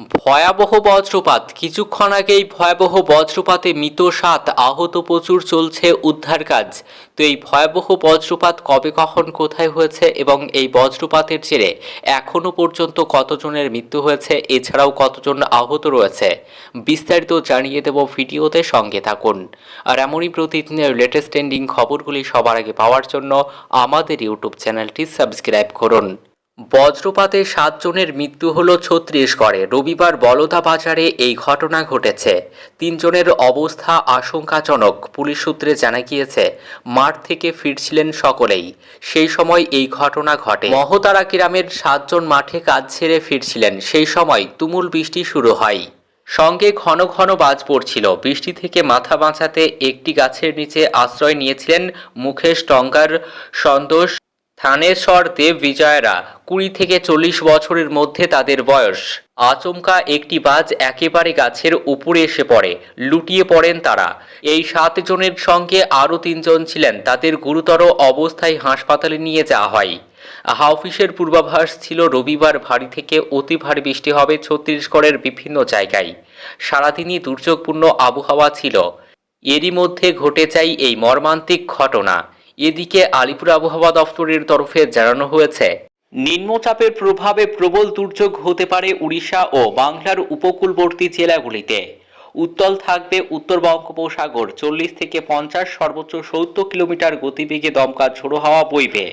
ভয়াবহ বজ্রপাত। কিছুক্ষণ আগেই ভয়াবহ বজ্রপাতে মৃত সাত আহত প্রচুর চলছে উদ্ধার কাজ। তো এই ভয়াবহ বজ্রপাত কবে, কখন, কোথায় হয়েছে এবং এই বজ্রপাতের জেরে এখনও পর্যন্ত কতজনের মৃত্যু হয়েছে, এছাড়াও কতজন আহত রয়েছে, বিস্তারিত জানিয়ে দেব ভিডিওতে সঙ্গে থাকুন। আর এমনই প্রতিদিনের লেটেস্ট ট্রেন্ডিং খবরগুলি সবার আগে পাওয়ার জন্য আমাদের ইউটিউব চ্যানেলটি সাবস্ক্রাইব করুন। বজ্রপাতে সাতজনের মৃত্যু হলো ছত্রিশগড়ে। রবিবার বলদা বাজারে এই ঘটনা ঘটেছে। তিনজনের অবস্থা আশঙ্কাজনক, পুলিশ সূত্রে জানা গিয়েছে, মাঠ থেকে ফিরছিলেন সকলেই। সেই সময় এই ঘটনা ঘটে। মহতারা গ্রামের সাতজন মাঠে কাজ ছেড়ে ফিরছিলেন। সেই সময় তুমুল বৃষ্টি শুরু হয়। সঙ্গে ঘন ঘন বাজ পড়ছিল। বৃষ্টি থেকে মাথা বাঁচাতে একটি গাছের নিচে আশ্রয় নিয়েছিলেন মুকেশ টঙ্কার সন্তোষ থানেশ্বর দেব বিজয়রা কুড়ি থেকে চল্লিশ বছরের মধ্যে তাদের বয়স। আচমকা একটি বাজ একেবারে গাছের উপরে এসে পড়ে, লুটিয়ে পড়েন তারা। এই সাতজনের সঙ্গে আরও তিনজন ছিলেন, তাদের গুরুতর অবস্থায় হাসপাতালে নিয়ে যাওয়া হয়। হাওফিসের পূর্বাভাস ছিল, রবিবার ভারী থেকে অতি ভারী বৃষ্টি হবে ছত্তিশগড়ের বিভিন্ন জায়গায়। সারাদিনই দুর্যোগপূর্ণ আবহাওয়া ছিল। এরই মধ্যে ঘটে যায় এই মর্মান্তিক ঘটনা। এদিকে আলিপুর আবহাওয়া দফতরের তরফে জানানো হয়েছে। নিম্নচাপের প্রভাবে প্রবল দুর্যোগ হতে পারে উড়িষ্যা ও বাংলার উপকূলবর্তী জেলাগুলিতে। উত্তল থাকবে উত্তর বঙ্গোপসাগর, চল্লিশ থেকে পঞ্চাশ, সর্বোচ্চ সত্তর কিলোমিটার গতিবেগে দমকা ঝোড়ো হাওয়া বইবে।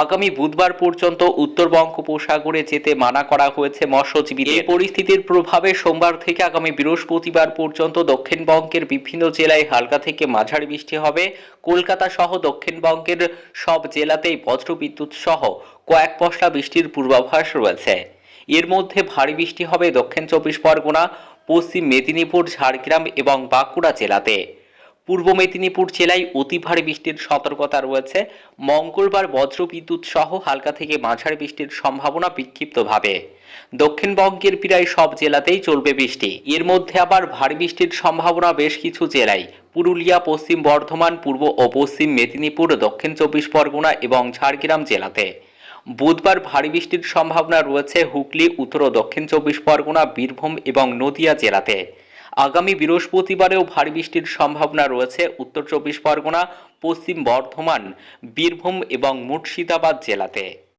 আগামী বুধবার পর্যন্ত উত্তর বঙ্গোপসাগরে যেতে মানা করা হয়েছে মৎস্যজীবীদের। এই পরিস্থিতির প্রভাবে সোমবার থেকে আগামী বৃহস্পতিবার পর্যন্ত দক্ষিণবঙ্গের বিভিন্ন জেলায় হালকা থেকে মাঝারি বৃষ্টি হবে। কলকাতা সহ দক্ষিণবঙ্গের সব জেলাতেই বজ্রবিদ্যুৎ সহ কয়েক পশলা বৃষ্টির পূর্বাভাস রয়েছে। এর মধ্যে ভারী বৃষ্টি হবে দক্ষিণ চব্বিশ পরগনা, পশ্চিম মেদিনীপুর, ঝাড়গ্রাম এবং বাঁকুড়া জেলাতে। পূর্ব মেদিনীপুর জেলায় অতি ভারী বৃষ্টির সতর্কতা রয়েছে। মঙ্গলবার বজ্রবিদ্যুৎ সহ হালকা থেকে মাঝারি বৃষ্টির সম্ভাবনা বিক্ষিপ্তভাবে। দক্ষিণবঙ্গের প্রায় সব জেলাতেই চলবে বৃষ্টি। এর মধ্যে আবার ভারী বৃষ্টির সম্ভাবনা বেশ কিছু জেলায়। পুরুলিয়া, পশ্চিম বর্ধমান, পূর্ব ও পশ্চিম মেদিনীপুর, দক্ষিণ চব্বিশ পরগনা এবং ঝাড়গ্রাম জেলাতে। বুধবার ভারী বৃষ্টির সম্ভাবনা রয়েছে হুগলি, উত্তর ও দক্ষিণ চব্বিশ পরগনা, বীরভূম এবং নদিয়া জেলাতে। আগামী বৃহস্পতিবারেও ভারী বৃষ্টির সম্ভাবনা রয়েছে। উত্তর চব্বিশ পরগনা, পশ্চিম বর্ধমান, বীরভূম এবং মুর্শিদাবাদ জেলাতে।